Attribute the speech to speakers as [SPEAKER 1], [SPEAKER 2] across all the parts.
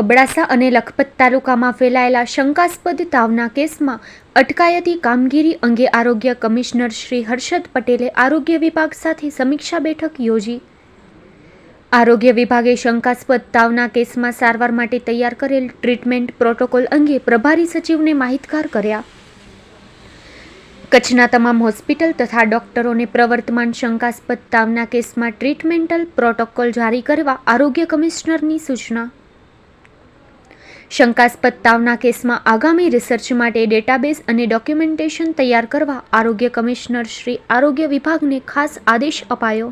[SPEAKER 1] અબડાસા અને લખપત તાલુકામાં ફેલાયેલા શંકાસ્પદ તાવના કેસમાં અટકાયતી કામગીરી અંગે આરોગ્ય કમિશનર શ્રી હર્ષદ પટેલે આરોગ્ય વિભાગ સાથે સમીક્ષા બેઠક યોજી. આરોગ્ય વિભાગે શંકાસ્પદ તાવના કેસમાં સારવાર માટે તૈયાર કરેલ ટ્રીટમેન્ટ પ્રોટોકોલ અંગે પ્રભારી સચિવને માહિતગાર કર્યા. કચ્છના તમામ હોસ્પિટલ તથા ડોક્ટરોને પ્રવર્તમાન શંકાસ્પદ તાવના કેસમાં ટ્રીટમેન્ટલ પ્રોટોકોલ જારી કરવા આરોગ્ય કમિશનરની સૂચના. શંકાસ્પદ તાવના કેસમાં આગામી રિસર્ચ માટે ડેટાબેઝ અને ડોક્યુમેન્ટેશન તૈયાર કરવા આરોગ્ય કમિશનર શ્રી આરોગ્ય વિભાગને ખાસ આદેશ અપાયો.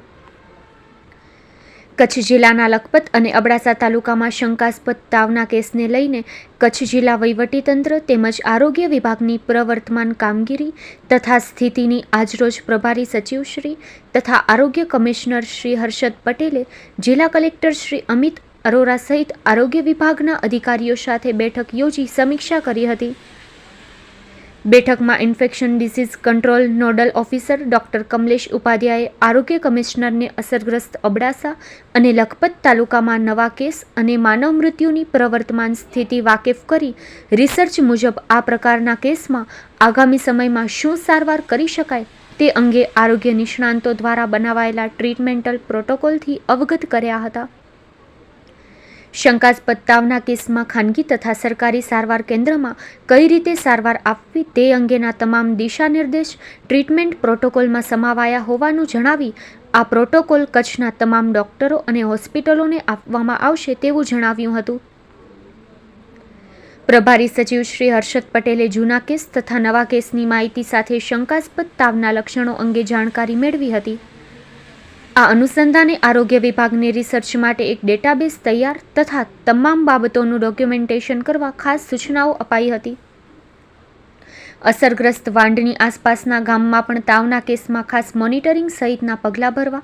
[SPEAKER 1] કચ્છ જિલ્લાના લખપત અને અબડાસા તાલુકામાં શંકાસ્પદ તાવના કેસને લઈને કચ્છ જિલ્લા વહીવટીતંત્ર તેમજ આરોગ્ય વિભાગની પ્રવર્તમાન કામગીરી તથા સ્થિતિની આજરોજ પ્રભારી સચિવશ્રી તથા આરોગ્ય કમિશનર શ્રી હર્ષદ પટેલે જિલ્લા કલેક્ટર શ્રી અમિત અરોરા સહિત આરોગ્ય વિભાગના અધિકારીઓ સાથે બેઠક યોજી સમીક્ષા કરી હતી. બેઠકમાં infection disease control nodal officer doctor Kamlesh ઉપાધ્યાયે આરોગ્ય કમિશનરને અસરગ્રસ્ત અબડાસા અને લખપત તાલુકામાં નવા કેસ અને માનવ મૃત્યુની પ્રવર્તમાન સ્થિતિ વાકેફ કરી રિસર્ચ મુજબ આ પ્રકારના કેસમાં આગામી સમયમાં શું સારવાર કરી શકાય તે અંગે આરોગ્ય નિષ્ણાંતો દ્વારા બનાવાયેલા ટ્રીટમેન્ટલ પ્રોટોકોલથી અવગત કર્યા હતા. શંકાસ્પદ તાવના કેસમાં ખાનગી તથા સરકારી સારવાર કેન્દ્રમાં કઈ રીતે સારવાર આપવી તે અંગેના તમામ દિશા નિર્દેશ ટ્રીટમેન્ટ પ્રોટોકોલમાં સમાવાયા હોવાનું જણાવી આ પ્રોટોકોલ કચ્છના તમામ ડોક્ટરો અને હોસ્પિટલોને આપવામાં આવશે તેવું જણાવ્યું હતું. પ્રભારી સચિવ શ્રી હર્ષદ પટેલે જૂના કેસ તથા નવા કેસની માહિતી સાથે શંકાસ્પદ તાવના લક્ષણો અંગે જાણકારી મેળવી હતી. આ અનુસંધાને આરોગ્ય વિભાગને રિસર્ચ માટે એક ડેટાબેઝ તૈયાર તથા તમામ બાબતોનું ડોક્યુમેન્ટેશન કરવા ખાસ સૂચનાઓ અપાઈ હતી. અસરગ્રસ્ત વાંડની આસપાસના ગામમાં પણ તાવના કેસમાં ખાસ મોનિટરિંગ સહિતના પગલાં ભરવા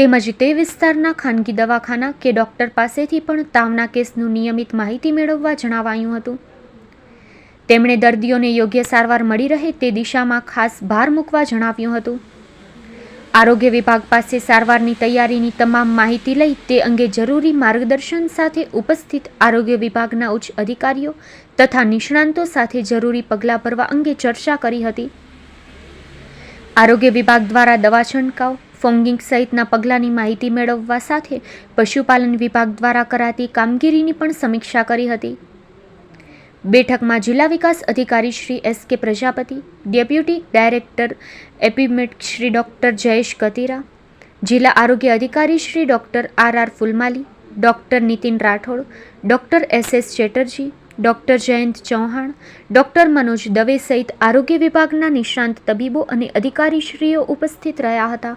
[SPEAKER 1] તેમજ તે વિસ્તારના ખાનગી દવાખાના કે ડૉક્ટર પાસેથી પણ તાવના કેસનું નિયમિત માહિતી મેળવવા જણાવાયું હતું. તેમણે દર્દીઓને યોગ્ય સારવાર મળી રહે તે દિશામાં ખાસ ભાર મૂકવા જણાવ્યું હતું. આરોગ્ય વિભાગ પાસે સારવારની તૈયારીની તમામ માહિતી લઈ તે અંગે જરૂરી માર્ગદર્શન સાથે ઉપસ્થિત આરોગ્ય વિભાગના ઉચ્ચ અધિકારીઓ તથા નિષ્ણાંતો સાથે જરૂરી પગલાં ભરવા અંગે ચર્ચા કરી હતી. આરોગ્ય વિભાગ દ્વારા દવા છંટકાવ, ફોંગિંગ સહિતના પગલાંની માહિતી મેળવવા સાથે પશુપાલન વિભાગ દ્વારા કરાતી કામગીરીની પણ સમીક્ષા કરી હતી. બેઠકમાં જિલ્લા વિકાસ અધિકારી Shri S K Prajapati, deputy director એપીમેટ Shri doctor Jayesh Katira, જિલ્લા આરોગ્ય અધિકારી Shri doctor R R Phulmali, doctor Nitin Rathod, doctor S S Chatterjee, doctor Jayant Chauhan, doctor Manoj Dave સહિત આરોગ્ય વિભાગના નિષ્ણાંત તબીબો અને અધિકારીશ્રીઓ ઉપસ્થિત રહ્યા હતા.